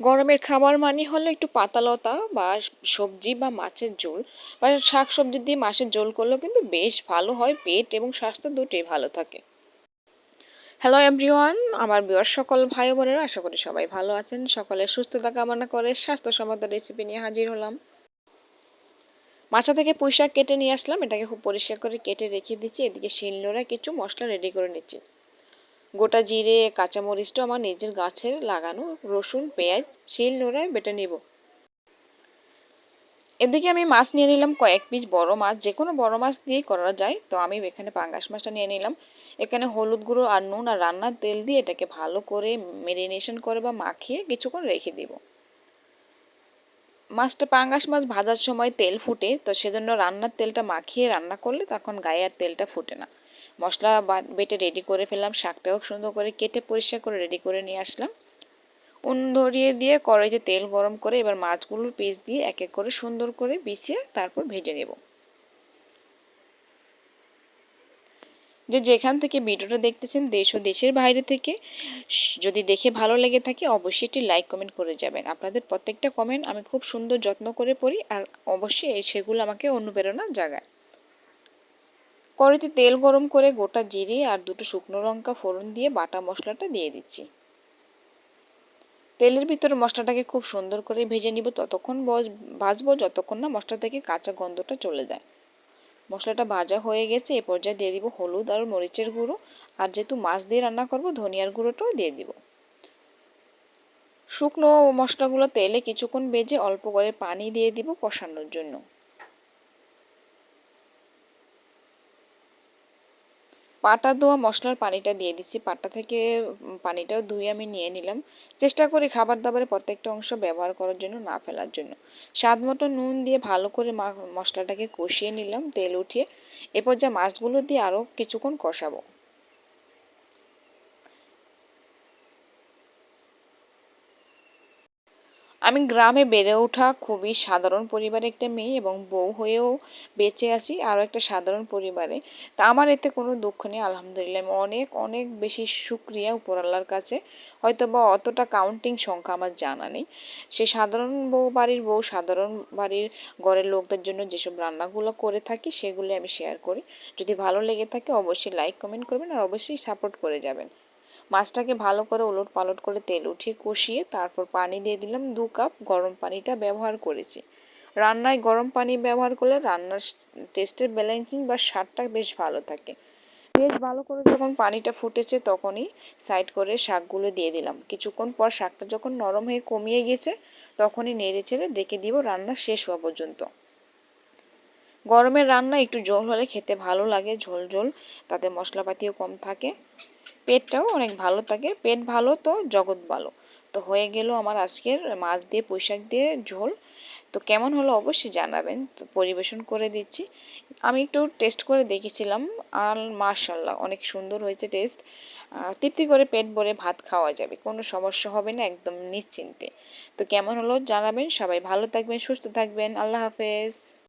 গরমের খাবার মানে হলো একটু পাতালতা বা সবজি বা মাছের ঝোল। বা শাক সবজি দিয়ে মাছের ঝোল করলেও কিন্তু বেশ ভালো হয়, পেট এবং স্বাস্থ্য দুটোই ভালো থাকে। হ্যালো এভরিওয়ান আমার বিয়ার সকল ভাই বোনেরা, আশা করি সবাই ভালো আছেন। সকলের সুস্থতা কামনা করে স্বাস্থ্যসম্মত রেসিপি নিয়ে হাজির হলাম। মাছা থেকে পুঁইশাক কেটে নিয়ে আসলাম, এটাকে খুব পরিষ্কার করে কেটে রেখে দিচ্ছি। এদিকে শিল শিলনোড়া কিছু মশলা রেডি করে নিচ্ছি। গোটা জিরে, কাঁচামরিচটা আমার নিজের গাছের লাগানো, রসুন, পেঁয়াজ, শিল নোড়ায় বেটে নেব। এদিকে আমি মাছ নিয়ে নিলাম কয়েক পিস বড় মাছ, যে কোনো বড় মাছ দিয়েই করা যায়। তো আমি এখানে পাঙ্গাস মাছটা নিয়ে নিলাম। এখানে হলুদ গুঁড়ো আর নুন আর রান্নার তেল দিয়ে এটাকে ভালো করে মেরিনেশন করে বা মাখিয়ে কিছুক্ষণ রেখে দেব। মাছটা পাঙ্গাস মাছ ভাজার সময় তেল ফুটে, তো সেজন্য রান্নার তেলটা মাখিয়ে রান্না করলে তখন গায়ে আর তেলটা ফুটে না। মশলা বেটে রেডি করে ফেললাম, শাকটাও সুন্দর করে কেটে পরিষ্কার করে রেডি করে নিয়ে আসলাম। উন ধরিয়ে দিয়ে কড়াইতে তেল গরম করে এবার মাছগুলোর পিস দিয়ে এক এক করে সুন্দর করে বিছিয়ে তারপর ভেজে নেব। যে যেখান থেকে ভিডিওটা দেখতেছেন দেশ ও দেশের বাইরে থেকে যদি দেখে ভালো লেগে থাকে অবশ্যই একটি লাইক কমেন্ট করে যাবেন। আপনাদের প্রত্যেকটা কমেন্ট আমি খুব সুন্দর যত্ন করে পড়ি আর অবশ্যই সেগুলো আমাকে অনুপ্রেরণা জাগায়। কড়াইতে তেল গরম করে গোটা জিরে আর দুটো শুকনো লঙ্কা ফোড়ন দিয়ে বাটা মশলাটা দিয়ে দিচ্ছি। তেলের ভিতরে মশলাটাকে খুব সুন্দর করে ভেজে নিব, ততক্ষণ ভাজবো যতক্ষণ না মশলা থেকে কাঁচা গন্ধটা চলে যায়। মশলাটা ভাজা হয়ে গেছে, এ পর্যায়ে দিয়ে দিব হলুদ আর মরিচের গুঁড়ো। আর যেহেতু মাছ দিয়ে রান্না করব, ধনিয়ার গুঁড়োটাও দিয়ে দিব। শুকনো মশলাগুলো তেলে কিছুক্ষণ বেজে অল্প করে পানি দিয়ে দিব কষানোর জন্য। পাটা ধোয়া মশলার পানিটা দিয়ে দিচ্ছি। পাটা থেকে পানিটাও ধুয়ে আমি নিয়ে নিলাম। চেষ্টা করি খাবার দাবারের প্রত্যেকটা অংশ ব্যবহার করার জন্য, না ফেলার জন্য। স্বাদ মতো নুন দিয়ে ভালো করে মশলাটাকে কষিয়ে নিলাম তেল উঠিয়ে। এরপর যা মাছগুলো দিয়ে আরও কিছুক্ষণ কষাবো। আমি গ্রামে বেড়ে ওঠা খুবই সাধারণ পরিবারে একটা মেয়ে এবং বউ হয়েও বেঁচে আছি আরও একটা সাধারণ পরিবারে। তা আমার এতে কোনো দুঃখ নেই, আলহামদুলিল্লাহ। আমি অনেক অনেক বেশি সুক্রিয়া উপরাল্লার কাছে। হয়তো বা অতটা কাউন্টিং সংখ্যা আমার জানা নেই। সে সাধারণ বউ বাড়ির বউ, সাধারণ বাড়ির ঘরের লোকদের জন্য যেসব রান্নাগুলো করে থাকি, সেগুলি আমি শেয়ার করি। যদি ভালো লেগে থাকে অবশ্যই লাইক কমেন্ট করবেন আর অবশ্যই সাপোর্ট করে যাবেন। মাছটাকে ভালো করে ওলট পালট করে তেল উঠিয়ে কষিয়ে তারপর পানি দিয়ে দিলাম দু কাপ গরম পানিটা ব্যবহার করেছি। রান্নায় গরম পানি ব্যবহার করলে রান্নার টেস্টের ব্যালেন্সিং বা স্বাদটা বেশ ভালো থাকে। বেশ ভালো করে যখন পানিটা ফুটেছে তখনই সাইড করে শাকগুলো দিয়ে দিলাম। কিছুক্ষণ পর শাকটা যখন নরম হয়ে কমিয়ে গেছে তখনই নেড়ে ছেড়ে দেখে দিব রান্না শেষ হওয়া পর্যন্ত। গরমের রান্না একটু ঝোল হলে খেতে ভালো লাগে, ঝোল ঝোল। তাতে মশলাপাতিও কম থাকে। পেটটাও অনেক ভালো থাকে। পেট ভালো তো জগৎ ভালো। তো হয়ে গেল আমার আজকের মাছ দিয়ে, পুঁইশাক দিয়ে ঝোল। তো কেমন হলো অবশ্যই জানাবেন। তো পরিবেশন করে দিচ্ছি। আমি একটু টেস্ট করে দেখেছিলাম। আর মার্শাল্লাহ অনেক সুন্দর হয়েছে টেস্ট। তৃপ্তি করে পেট ভরে ভাত খাওয়া যাবে। কোনো সমস্যা হবে না, একদম নিশ্চিন্তে। তো কেমন হলো জানাবেন। সবাই ভালো থাকবেন, সুস্থ থাকবেন। আল্লাহ হাফেজ।